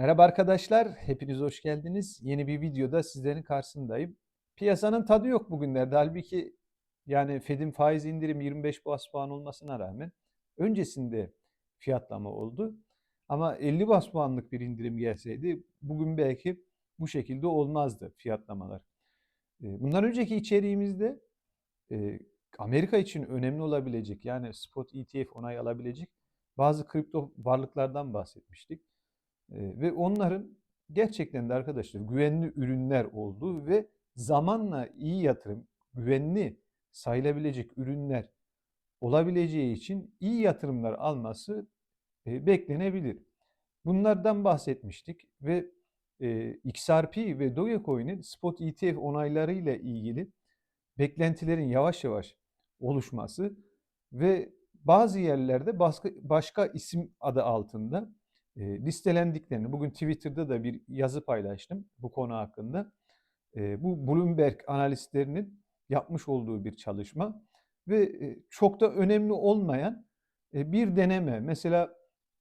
Merhaba arkadaşlar, hepiniz hoş geldiniz. Yeni bir videoda sizlerin karşısındayım. Piyasanın tadı yok bugünlerde. Halbuki yani Fed'in faiz indirim 25 bas puan olmasına rağmen öncesinde fiyatlama oldu. Ama 50 bas puanlık bir indirim gelseydi bugün belki bu şekilde olmazdı fiyatlamalar. E, Bundan önceki içeriğimizde e, Amerika için önemli olabilecek yani spot ETF onay alabilecek bazı kripto varlıklardan bahsetmiştik. Ve onların gerçekten de arkadaşlar güvenli ürünler olduğu ve zamanla iyi yatırım, güvenli sayılabilecek ürünler olabileceği için iyi yatırımlar alması beklenebilir. Bunlardan bahsetmiştik ve XRP ve Dogecoin'in spot ETF onaylarıyla ilgili beklentilerin yavaş yavaş oluşması ve bazı yerlerde başka, başka isim adı altında e, listelendiklerini, bugün Twitter'da da bir yazı paylaştım bu konu hakkında. E, bu Bloomberg analistlerinin yapmış olduğu bir çalışma ve e, çok da önemli olmayan e, bir deneme. Mesela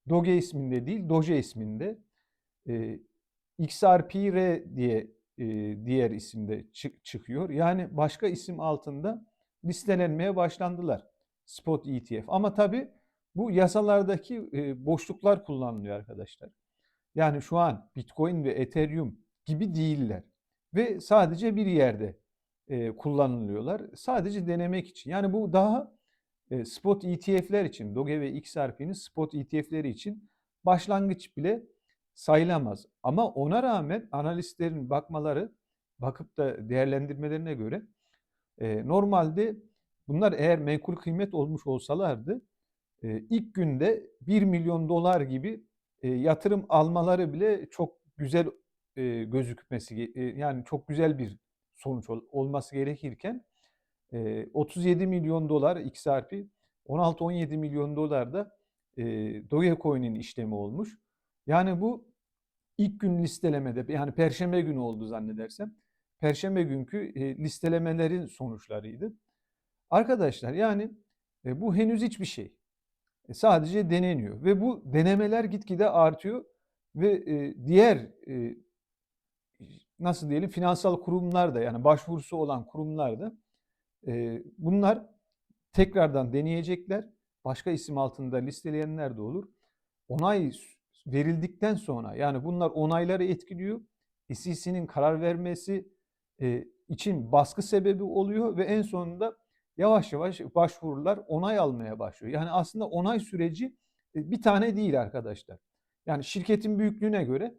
Doge isminde değil, Doge isminde e, XRPR diye e, diğer isimde çık, çıkıyor. Yani başka isim altında listelenmeye başlandılar spot ETF. Ama tabii bu yasalardaki e, boşluklar kullanılıyor arkadaşlar. Yani şu an Bitcoin ve Ethereum gibi değiller ve sadece bir yerde e, kullanılıyorlar. Sadece denemek için. Yani bu daha e, spot ETF'ler için, Doge ve XRP'nin spot ETF'leri için başlangıç bile sayılamaz. Ama ona rağmen analistlerin bakmaları, bakıp da değerlendirmelerine göre normalde bunlar eğer menkul kıymet olmuş olsalardı ilk günde 1 milyon dolar gibi e, yatırım almaları bile çok güzel e, gözükmesi e, yani çok güzel bir sonuç ol, olması gerekirken e, 37 milyon dolar XRP 16-17 milyon dolar da Dogecoin'in işlemi olmuş. Yani bu ilk gün listelemede yani perşembe günü oldu zannedersem. Perşembe günkü listelemelerin sonuçlarıydı. Arkadaşlar yani bu henüz hiçbir şey. E, sadece deneniyor ve bu denemeler gitgide artıyor ve e, diğer e, nasıl diyelim finansal kurumlar da yani başvurusu olan kurumlar da e, bunlar tekrardan deneyecekler. Başka isim altında listeleyenler de olur. Onay verildikten sonra yani bunlar onayları etkiliyor. SEC'nin karar vermesi e, için baskı sebebi oluyor ve en sonunda yavaş yavaş başvurular onay almaya başlıyor. Yani aslında onay süreci e, bir tane değil arkadaşlar. Yani şirketin büyüklüğüne göre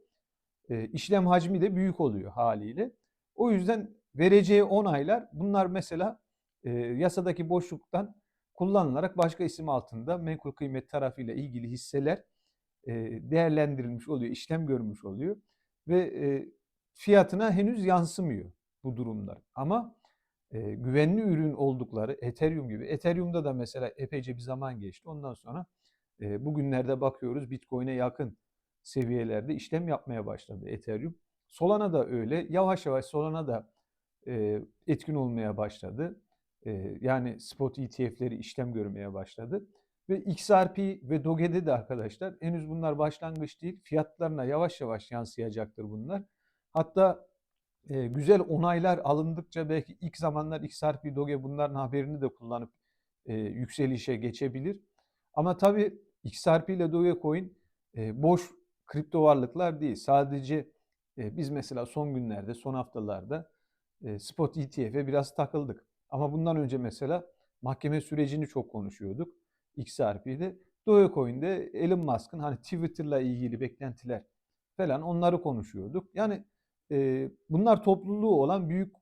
e, işlem hacmi de büyük oluyor haliyle. O yüzden vereceği onaylar bunlar mesela e, yasadaki boşluktan kullanılarak başka isim altında menkul kıymet tarafıyla ilgili hisseler değerlendirilmiş oluyor, işlem görmüş oluyor ve fiyatına henüz yansımıyor bu durumlar. Ama e, güvenli ürün oldukları Ethereum gibi. Ethereum'da da mesela epeyce bir zaman geçti. Ondan sonra e, bugünlerde bakıyoruz Bitcoin'e yakın seviyelerde işlem yapmaya başladı Ethereum. Solana da öyle. Yavaş yavaş Solana da e, etkin olmaya başladı. E, yani spot ETF'leri işlem görmeye başladı. Ve XRP ve Doge'de de arkadaşlar henüz bunlar başlangıç değil. Fiyatlarına yavaş yavaş yansıyacaktır bunlar. Hatta e, güzel onaylar alındıkça belki ilk zamanlar XRP, Doge bunların haberini de kullanıp e, yükselişe geçebilir. Ama tabii XRP ile Dogecoin e, boş kripto varlıklar değil. Sadece e, biz mesela son günlerde, son haftalarda e, spot ETF'e biraz takıldık. Ama bundan önce mesela mahkeme sürecini çok konuşuyorduk XRP'de. Dogecoin'de Elon Musk'ın hani Twitter'la ilgili beklentiler falan onları konuşuyorduk. Yani bunlar topluluğu olan büyük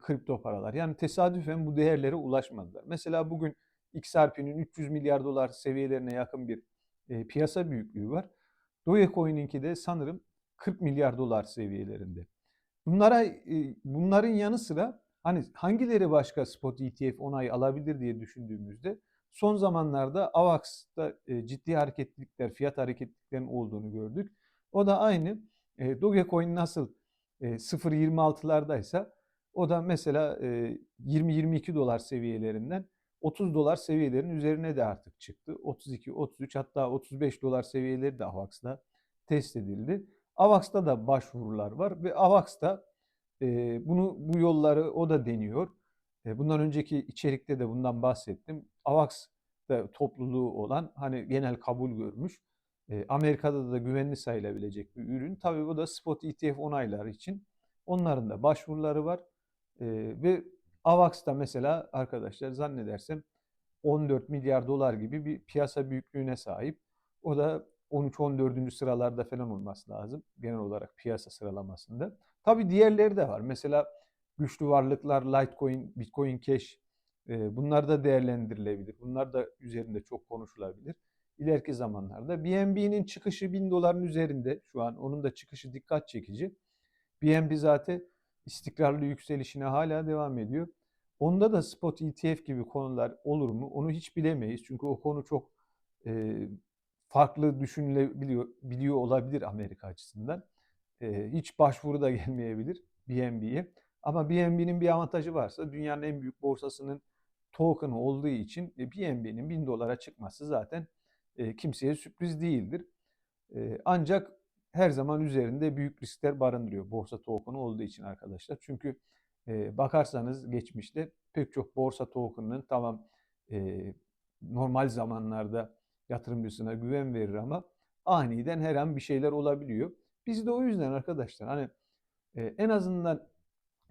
kripto paralar. Yani tesadüfen bu değerlere ulaşmadılar. Mesela bugün XRP'nin 300 milyar dolar seviyelerine yakın bir piyasa büyüklüğü var. Dogecoin'inki de sanırım 40 milyar dolar seviyelerinde. Bunlara bunların yanı sıra hani hangileri başka spot ETF onay alabilir diye düşündüğümüzde son zamanlarda AVAX'ta ciddi hareketlilikler, fiyat hareketliliklerinin olduğunu gördük. O da aynı Dogecoin nasıl 0.26'lardaysa o da mesela 20-22 dolar seviyelerinden 30 dolar seviyelerin üzerine de artık çıktı. 32, 33 hatta 35 dolar seviyeleri de AVAX'da test edildi. AVAX'ta da başvurular var ve AVAX'ta e, bunu bu yolları o da deniyor. E, bundan önceki içerikte de bundan bahsettim. AVAX'ta topluluğu olan hani genel kabul görmüş. Amerika'da da güvenli sayılabilecek bir ürün. Tabii bu da spot ETF onayları için. Onların da başvuruları var. Ve AVAX'ta mesela arkadaşlar zannedersem 14 milyar dolar gibi bir piyasa büyüklüğüne sahip. O da 13-14. sıralarda falan olması lazım genel olarak piyasa sıralamasında. Tabii diğerleri de var. Mesela güçlü varlıklar, Litecoin, Bitcoin Cash bunlar da değerlendirilebilir. Bunlar da üzerinde çok konuşulabilir. İleriki zamanlarda BNB'nin çıkışı 1000 doların üzerinde şu an onun da çıkışı dikkat çekici. BNB zaten istikrarlı yükselişine hala devam ediyor. Onda da spot ETF gibi konular olur mu? Onu hiç bilemeyiz. Çünkü o konu çok e, farklı düşünülebiliyor biliyor olabilir Amerika açısından. E, hiç başvuru da gelmeyebilir BNB'ye. Ama BNB'nin bir avantajı varsa dünyanın en büyük borsasının token'ı olduğu için e, BNB'nin 1000 dolara çıkması zaten e, kimseye sürpriz değildir. E, ancak her zaman üzerinde büyük riskler barındırıyor borsa token'ı olduğu için arkadaşlar. Çünkü e, bakarsanız geçmişte pek çok borsa token'ının tamam normal zamanlarda yatırımcısına güven verir ama aniden her an bir şeyler olabiliyor. Biz de o yüzden arkadaşlar hani en azından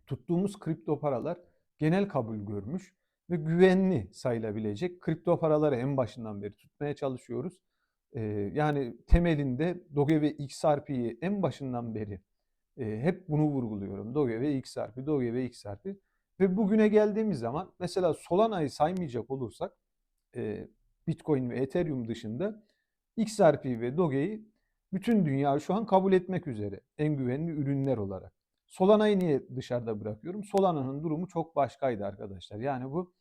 tuttuğumuz kripto paralar genel kabul görmüş ve güvenli sayılabilecek kripto paraları en başından beri tutmaya çalışıyoruz. E, yani temelinde Doge ve XRP'yi en başından beri e, hep bunu vurguluyorum. Doge ve XRP, Doge ve XRP. Ve bugüne geldiğimiz zaman mesela Solana'yı saymayacak olursak e, Bitcoin ve Ethereum dışında XRP ve Doge'yi bütün dünya şu an kabul etmek üzere en güvenli ürünler olarak. Solana'yı niye dışarıda bırakıyorum? Solana'nın durumu çok başkaydı arkadaşlar. Yani bu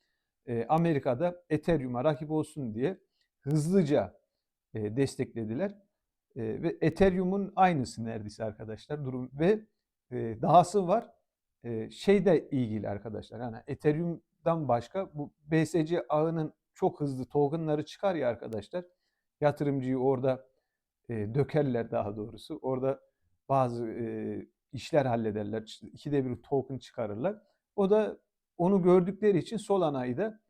e, Amerika'da Ethereum'a rakip olsun diye hızlıca e, desteklediler. E, ve Ethereum'un aynısı neredeyse arkadaşlar durum ve e, dahası var. E, şey de ilgili arkadaşlar. Yani Ethereum'dan başka bu BSC ağının çok hızlı tokenları çıkar ya arkadaşlar. Yatırımcıyı orada e, dökerler daha doğrusu. Orada bazı e, işler hallederler. İkide bir token çıkarırlar. O da onu gördükleri için Solana'yı da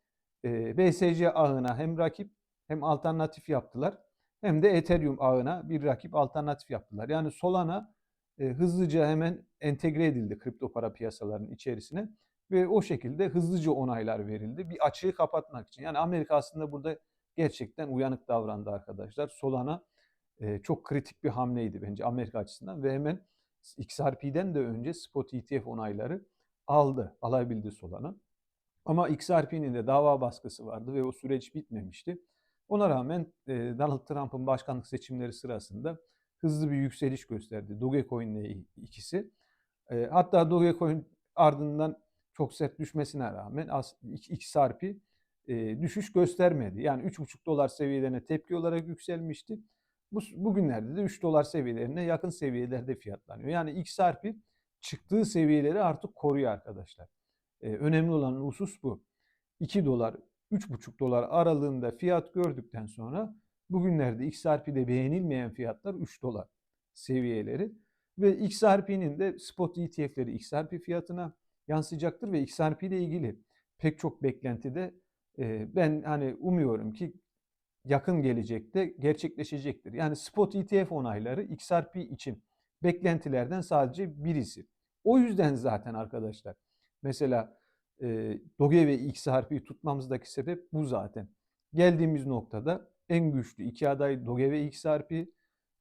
e, BSC ağına hem rakip hem alternatif yaptılar. Hem de Ethereum ağına bir rakip alternatif yaptılar. Yani Solana e, hızlıca hemen entegre edildi kripto para piyasalarının içerisine ve o şekilde hızlıca onaylar verildi. Bir açığı kapatmak için. Yani Amerika aslında burada gerçekten uyanık davrandı arkadaşlar. Solana e, çok kritik bir hamleydi bence Amerika açısından ve hemen XRP'den de önce spot ETF onayları aldı, alabildi Solana. Ama XRP'nin de dava baskısı vardı ve o süreç bitmemişti. Ona rağmen e, Donald Trump'ın başkanlık seçimleri sırasında hızlı bir yükseliş gösterdi Dogecoin ile ikisi. E, hatta Dogecoin ardından çok sert düşmesine rağmen XRP e, düşüş göstermedi. Yani 3,5 dolar seviyelerine tepki olarak yükselmişti. Bu, bugünlerde de 3 dolar seviyelerine yakın seviyelerde fiyatlanıyor. Yani XRP çıktığı seviyeleri artık koruyor arkadaşlar. Ee, önemli olan husus bu. 2 dolar, 3,5 dolar aralığında fiyat gördükten sonra bugünlerde XRP'de beğenilmeyen fiyatlar 3 dolar seviyeleri ve XRP'nin de spot ETF'leri XRP fiyatına yansıyacaktır ve XRP ile ilgili pek çok beklentide e, ben hani umuyorum ki yakın gelecekte gerçekleşecektir. Yani spot ETF onayları XRP için beklentilerden sadece birisi. O yüzden zaten arkadaşlar mesela e, Doge ve XRP'yi tutmamızdaki sebep bu zaten. Geldiğimiz noktada en güçlü iki aday Doge ve XRP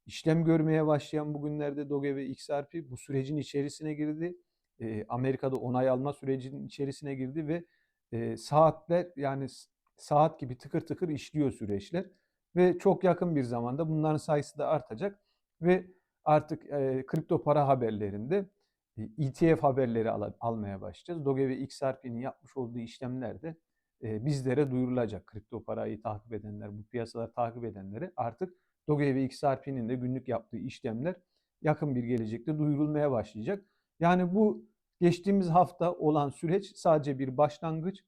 işlem görmeye başlayan bugünlerde Doge ve XRP bu sürecin içerisine girdi. E, Amerika'da onay alma sürecinin içerisine girdi ve e, saatler yani saat gibi tıkır tıkır işliyor süreçler ve çok yakın bir zamanda bunların sayısı da artacak ve artık e, kripto para haberlerinde ETF haberleri al, almaya başlayacağız. Doge ve XRP'nin yapmış olduğu işlemler de e, bizlere duyurulacak. Kripto parayı takip edenler, bu piyasaları takip edenlere artık Doge ve XRP'nin de günlük yaptığı işlemler yakın bir gelecekte duyurulmaya başlayacak. Yani bu geçtiğimiz hafta olan süreç sadece bir başlangıç.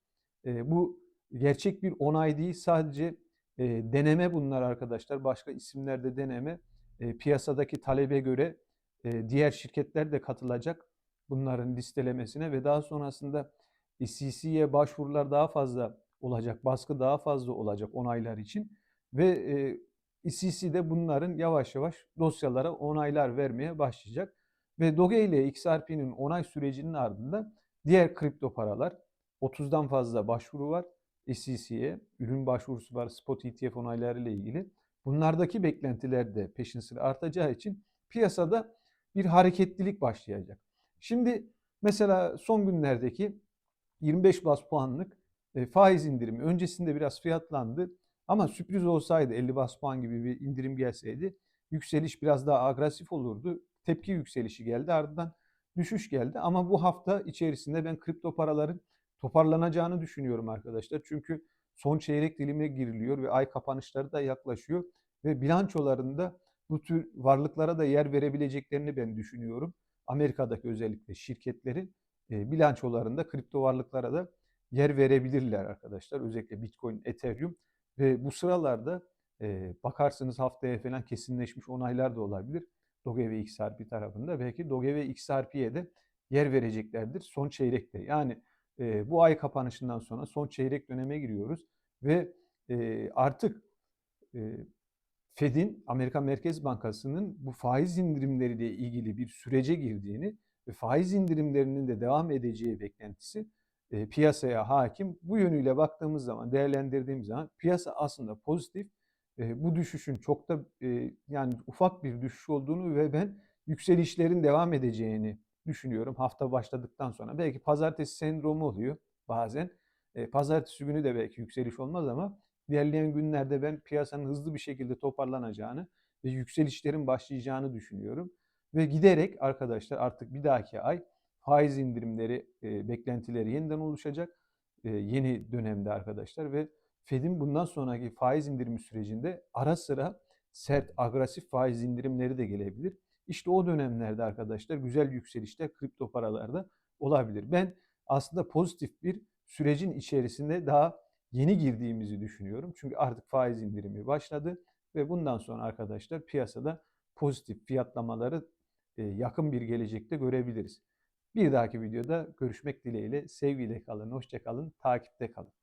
E, bu gerçek bir onay değil, sadece e, deneme bunlar arkadaşlar. Başka isimlerde deneme. E, piyasadaki talebe göre e, diğer şirketler de katılacak bunların listelemesine ve daha sonrasında CC'ye başvurular daha fazla olacak, baskı daha fazla olacak onaylar için ve e, ICC de bunların yavaş yavaş dosyalara onaylar vermeye başlayacak. Ve Doge ile XRP'nin onay sürecinin ardından diğer kripto paralar 30'dan fazla başvuru var SEC'ye. Ürün başvurusu var spot ETF onayları ile ilgili. Bunlardaki beklentiler de peşin sıra artacağı için piyasada bir hareketlilik başlayacak. Şimdi mesela son günlerdeki 25 bas puanlık e, faiz indirimi öncesinde biraz fiyatlandı. Ama sürpriz olsaydı 50 bas puan gibi bir indirim gelseydi yükseliş biraz daha agresif olurdu. Tepki yükselişi geldi ardından düşüş geldi. Ama bu hafta içerisinde ben kripto paraların toparlanacağını düşünüyorum arkadaşlar. Çünkü son çeyrek dilimine giriliyor ve ay kapanışları da yaklaşıyor. Ve bilançolarında bu tür varlıklara da yer verebileceklerini ben düşünüyorum. Amerika'daki özellikle şirketlerin e, bilançolarında kripto varlıklara da yer verebilirler arkadaşlar. Özellikle Bitcoin, Ethereum ve bu sıralarda e, bakarsınız haftaya falan kesinleşmiş onaylar da olabilir. Doge ve XRP tarafında. Belki Doge ve XRP'ye de yer vereceklerdir son çeyrekte. Yani e, bu ay kapanışından sonra son çeyrek döneme giriyoruz ve e, artık e, Fed'in, Amerika Merkez Bankası'nın bu faiz indirimleriyle ilgili bir sürece girdiğini ve faiz indirimlerinin de devam edeceği beklentisi e, piyasaya hakim. Bu yönüyle baktığımız zaman, değerlendirdiğimiz zaman piyasa aslında pozitif. E, bu düşüşün çok da e, yani ufak bir düşüş olduğunu ve ben yükselişlerin devam edeceğini düşünüyorum hafta başladıktan sonra. Belki pazartesi sendromu oluyor bazen. E, pazartesi günü de belki yükseliş olmaz ama ilerleyen günlerde ben piyasanın hızlı bir şekilde toparlanacağını ve yükselişlerin başlayacağını düşünüyorum. Ve giderek arkadaşlar artık bir dahaki ay faiz indirimleri e, beklentileri yeniden oluşacak. E, yeni dönemde arkadaşlar ve Fed'in bundan sonraki faiz indirimi sürecinde ara sıra sert, agresif faiz indirimleri de gelebilir. İşte o dönemlerde arkadaşlar güzel yükselişler kripto paralarda olabilir. Ben aslında pozitif bir sürecin içerisinde daha yeni girdiğimizi düşünüyorum. Çünkü artık faiz indirimi başladı ve bundan sonra arkadaşlar piyasada pozitif fiyatlamaları e, yakın bir gelecekte görebiliriz. Bir dahaki videoda görüşmek dileğiyle sevgiyle kalın, hoşça kalın, takipte kalın.